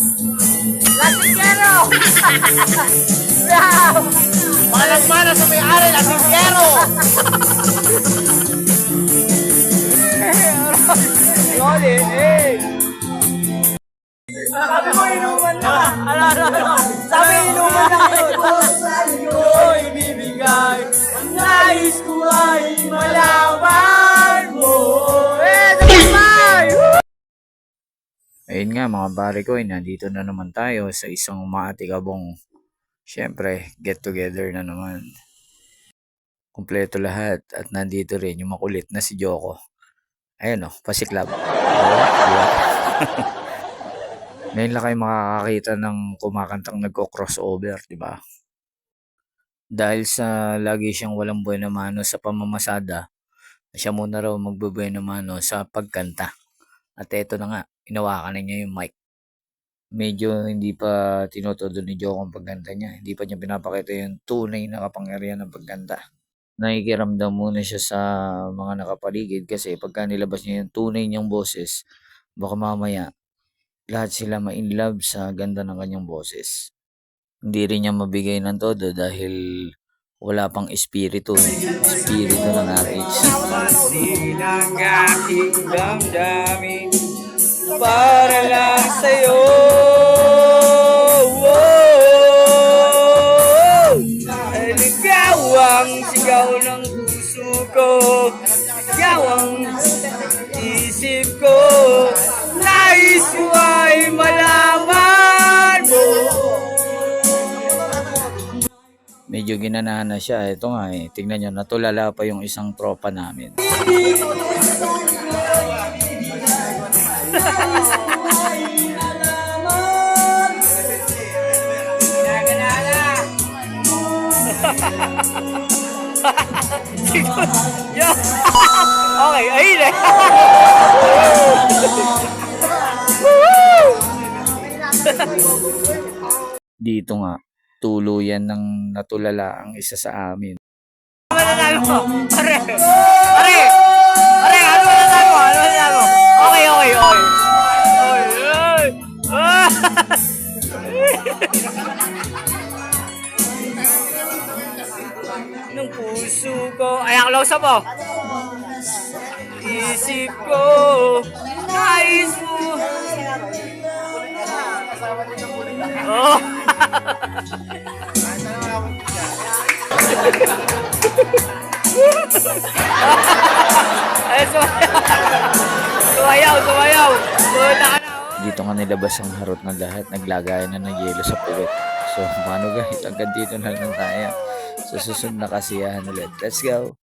Lasingero! wow! Malang-mana sa may-ari, lasingero! Yoli, eh! Sabi mo inuman na! Ano, ano, ano? Sabi inuman na yun! Ko'y bibigay Ang nais ko ay Ayun nga mga pare ko, eh, nandito na naman tayo sa isang maatikabong, syempre, get together na naman. Kumpleto lahat at nandito rin yung makulit na si Joko. Ayun o, pasiklab. Oo, diba? Ngayon lang kayo makakakita ng kumakantang nagko-crossover, di ba? Dahil sa lagi siyang walang buena mano sa pamamasada, siya muna raw magbubuena mano sa pagkanta. At eto na nga, inawakan na niya yung mic. Medyo hindi pa tinotodo ni Joko ang pagganda niya. Hindi pa niya pinapakita yung tunay na kapangyarihan ng pagganda. Nakikiramdam muna siya sa mga nakapaligid kasi pagka nilabas niya yung tunay niyang boses, baka mamaya lahat sila ma-inlove sa ganda ng kanyang boses. Hindi rin niya mabigay ng todo dahil wala pang espiritu. Espiritu ng RH. ng aking damdamin para lang sa'yo. Oh, Ikaw ang sigaw ng puso ko, ikaw ang isip ko, nais ko ay malaman mo. Medyo ginanahan na siya. Ito nga eh. Tingnan nyo, natulala pa yung isang tropa namin. Okay, ayun eh. Dito nga, tuluyan ng natulala ang isa sa amin. Ano mo? Pare! Pare! Pare! Puso ko. Ay, ang close up oh. Isip ko. Nais mo. Oh. Ay, sumayaw. Sumayaw, sumayaw. Puta ka na. oh. Dito nga nilabas ang harot ng lahat. Naglagayan na ng yelo sa puwet. So, paano guys? Hanggang dito na lang tayo. Sa susunod na kasiyahan ulit. Let's go!